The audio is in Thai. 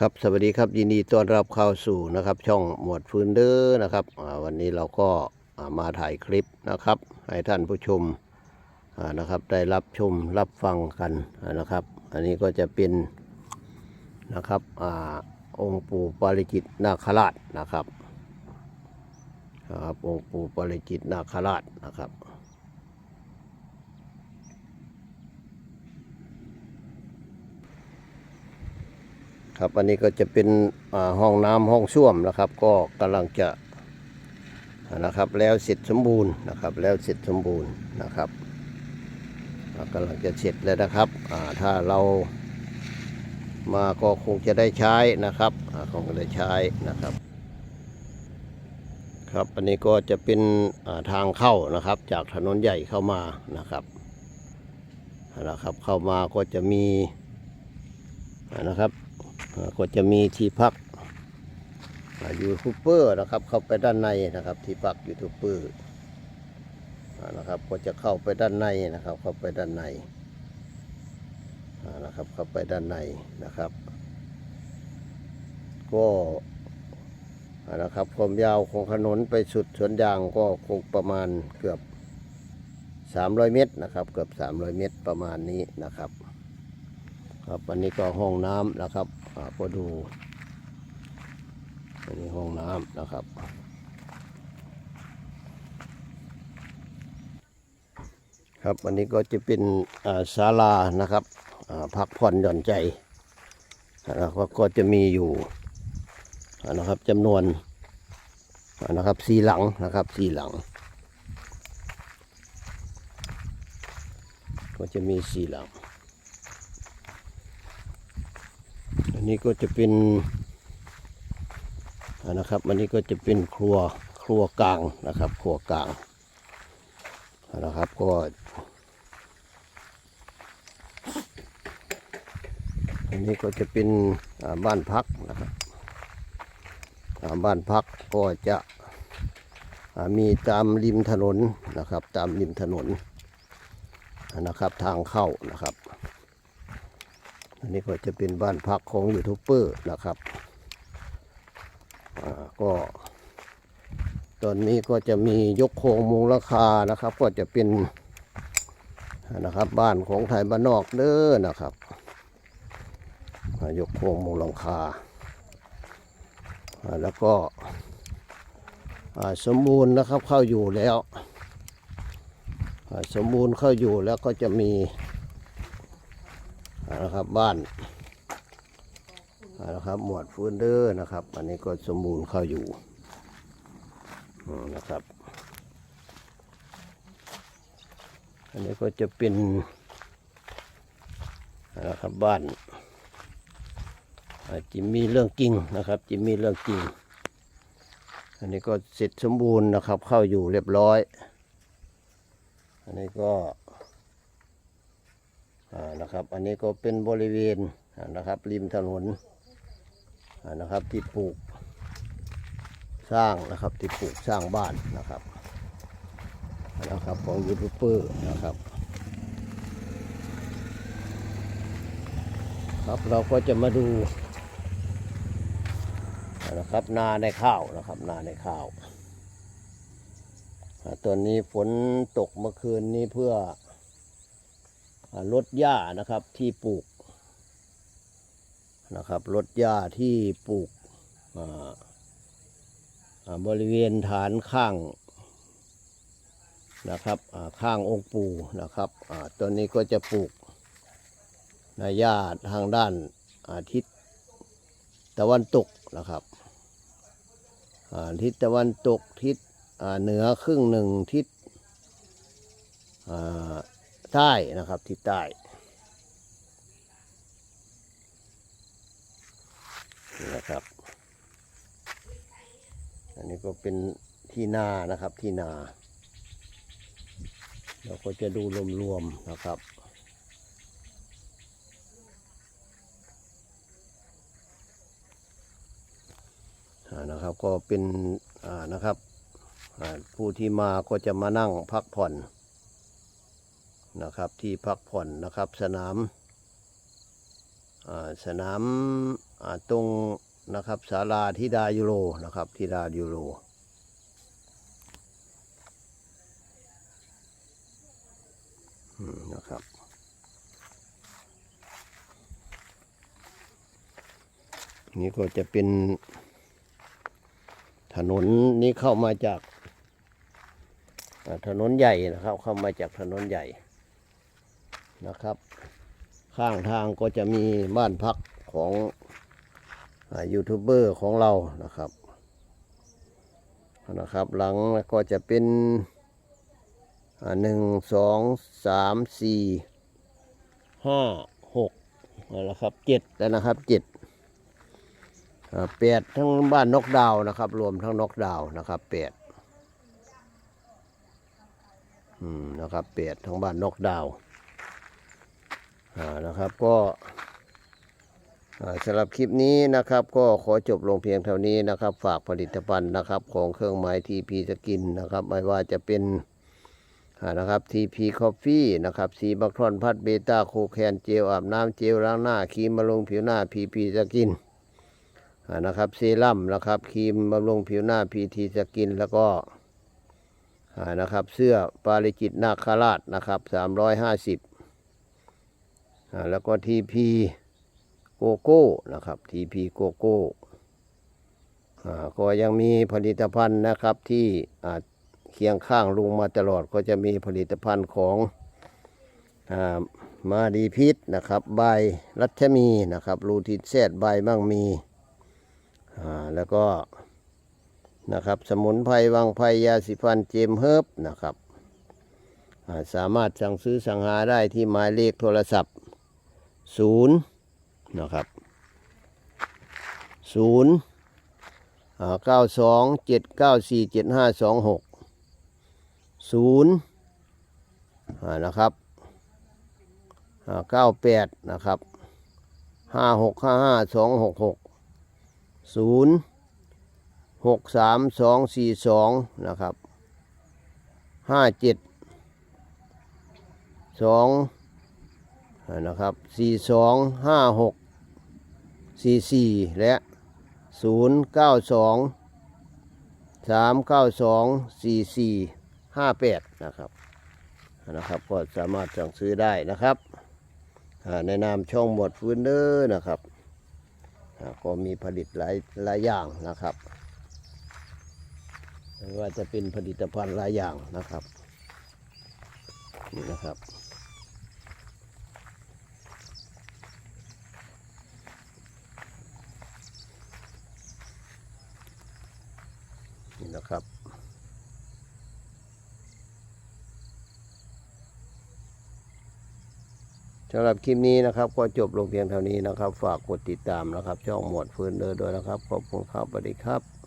ครับสวัสดีครับยินดีต้อนรับเข้าสู่นะครับ ช่องหมวดฟืนเดอร์นะครับวันนี้เราก็มาถ่ายคลิปนะครับ ให้ท่านผู้ชมนะครับ ได้รับชมรับฟังกันนะครับ อันนี้ก็จะเป็นนะครับอองค์ปู่ปาริจิตนาคราชนะครับครับองค์ปู่ปาริจิตนาคราชนะครับ ครับอันนี้ก็จะเป็นห้องน้ำห้องส้วมนะครับ ก็กำลังจะนะครับแล้วเสร็จสมบูรณ์นะครับ แล้วเสร็จสมบูรณ์นะครับอ่ากำลังจะเสร็จแล้วนะครับถ้าเรามาก็คงจะได้ใช้นะครับคงจะได้ใช้นะครับ ครับอันนี้ก็จะเป็นทางเข้านะครับ จากถนนใหญ่เข้ามานะครับนะครับเข้ามาก็จะมีนะครับ ก็จะมีที่พักอยูทูบเบอร์นะครับ เข้าไปด้านในนะครับ ที่พักยูทูบเบอร์อ่านะครับ ก็จะเข้าไปด้านในนะครับ เข้าไปด้านในนะครับเข้าไปด้านในนะครับ ก็นะครับความยาวของถนนไปสุดสวนยางก็คงประมาณเกือบ 300 เมตรนะครับ เกือบ 300 เมตรประมาณนี้นะครับ ครับอันนี้ก็ห้องน้ำนะครับก็ดูอันนี้ห้องน้ำนะครับครับอันนี้ก็จะเป็นศาลานะครับพักผ่อนหย่อนใจนะครับก็จะมีอยู่นะครับจำนวนนะครับสี่หลังนะครับสี่หลัง ก็จะมีสี่หลัง อันนี้ก็จะเป็นนะครับ อันนี้ก็จะเป็นครัวครัวกลางนะครับ ครัวกลางนะครับก็อันนี้ก็จะเป็นบ้านพักนะครับบ้านพักก็จะมีตามริมถนนนะครับ ตามริมถนนนะครับทางเข้านะครับ อันนี้ก็จะเป็นบ้านพักของยูทูบเบอร์นะครับอ่าก็ตอนนี้ก็จะมียกโครงมูลราคานะครับ ก็จะเป็นนะครับบ้านของไทยบ้านนอกเด้อนะครับยกโครงมูลหลังคาอ่าแล้วก็สมบูรณ์นะครับเข้าอยู่แล้ว สมบูรณ์เข้าอยู่แล้วก็จะมี นะครับบ้านนะครับหมวดฟูนเดอร์นะครับ อันนี้ก็สมบูรณ์เข้าอยู่นะครับ อันนี้ก็จะเป็นนะครับบ้านจิมมี่เรื่องจริงนะครับจิมมี่เรื่องจริง อันนี้ก็เสร็จสมบูรณ์นะครับ เข้าอยู่เรียบร้อย อันนี้ก็ นะครับ อันนี้ก็เป็นบริเวณอ่านะครับ ริมถนนอ่านะครับที่ปลูกสร้างนะครับที่ปลูกสร้างบ้านนะครับนะครับของยูทูบเบอร์นะครับครับเราก็จะมาดูนะครับนาในข้าวนะครับนาในข้าวอ่าตอนนี้ฝนตกเมื่อคืนนี้เพื่อ ลดหญ้านะครับที่ปลูกนะครับลดหญ้าที่ปลูกบริเวณฐานข้างนะครับข้างองค์ปู่นะครับตัวนี้ก็จะปลูกในหญ้าทางด้านอาทิศตะวันตกนะครับอาทิศตะวันตกทิศเหนือครึ่งหนึ่งทิศ ใต้นะครับที่ใต้นี่นะครับ อันนี้ก็เป็นที่นานะครับที่นา เราก็จะดูรวมๆนะครับนะครับก็เป็นนะครับผู้ที่มาก็จะมานั่งพักผ่อน นะครับ ที่พักผ่อนนะครับ สนามสนามตรงนะครับศาลาธิดายูโรนะครับธิดายูโรนะครับนี่ก็จะเป็นถนนนี้เข้ามาจากถนนใหญ่นะครับ เข้ามาจากถนนใหญ่ นะครับ ข้างทางก็จะมีบ้านพักของยูทูบเบอร์ของเรานะครับนะครับหลังก็จะเป็นหนึ่งสองสามสี่ห้าหกนะครับเจ็ดแล้วนะครับเจ็ดแปดทั้งบ้านนกดาวนะครับ รวมทั้งนกดาวนะครับแปดอืมนะครับแปดทั้งบ้านนกดาว นะครับก็สำหรับคลิปนี้นะครับ ก็ขอจบลงเพียงเท่านี้นะครับ ฝากผลิตภัณฑ์นะครับของเครื่องหมายทีพีสกินนะครับ ไม่ว่าจะเป็นนะครับทีพีคอฟฟี่นะครับซีบัครอนพัดเบต้าโคแคนเจลอาบน้ำเจลล้างหน้าครีมบำรุงผิวหน้าพีพีสกินนะครับเซรั่มนะครับครีมบำรุงผิวหน้าพีทีสกินแล้วก็นะครับเสื้อปาริจิตนาคาราชนะครับ350 แล้วก็ทีพีโกโก้นะครับทีพีโกโก้ก็ยังมีผลิตภัณฑ์นะครับที่เคียงข้างลุงมาตลอดก็จะมีผลิตภัณฑ์ของอมาดีพิษนะครับ ใบรัชมีนะครับรูทินเซตใบมั่งมีแล้วก็นะครับสมุนไพรวังไพรยาสีฟันเจมเฮิร์บนะครับ สามารถสั่งซื้อสั่งหาได้ที่หมายเลขโทรศัพท์ 0นะครับ0 9 2 7 9 4 7 5 2 6 0อ่านะครับอ่า98นะครับ5 6 5 5 2 6 6ศูนย์หกสามสองสี่สองนะครับห้าเจ็ดสอง นะครับสี่สองห้าหกสี่สี่และศูนย์เก้าสองสามเก้าสองสี่สี่ห้าแปดนะครับนะครับ ก็สามารถสั่งซื้อได้นะครับในนามช่องหมวดฟื้นเดอร์นะครับ ก็มีผลิตหลายหลายอย่างนะครับไม่ว่าจะเป็นผลิตภัณฑ์หลายอย่างนะครับนี่นะครับ นะครับ สำหรับคลิปนี้นะครับ ก็จบลงเพียงเท่านี้นะครับ ฝากกดติดตามนะครับ ช่องหมวดฟืนเดอร์ด้วยนะครับ ขอบคุณครับสวัสดีครับ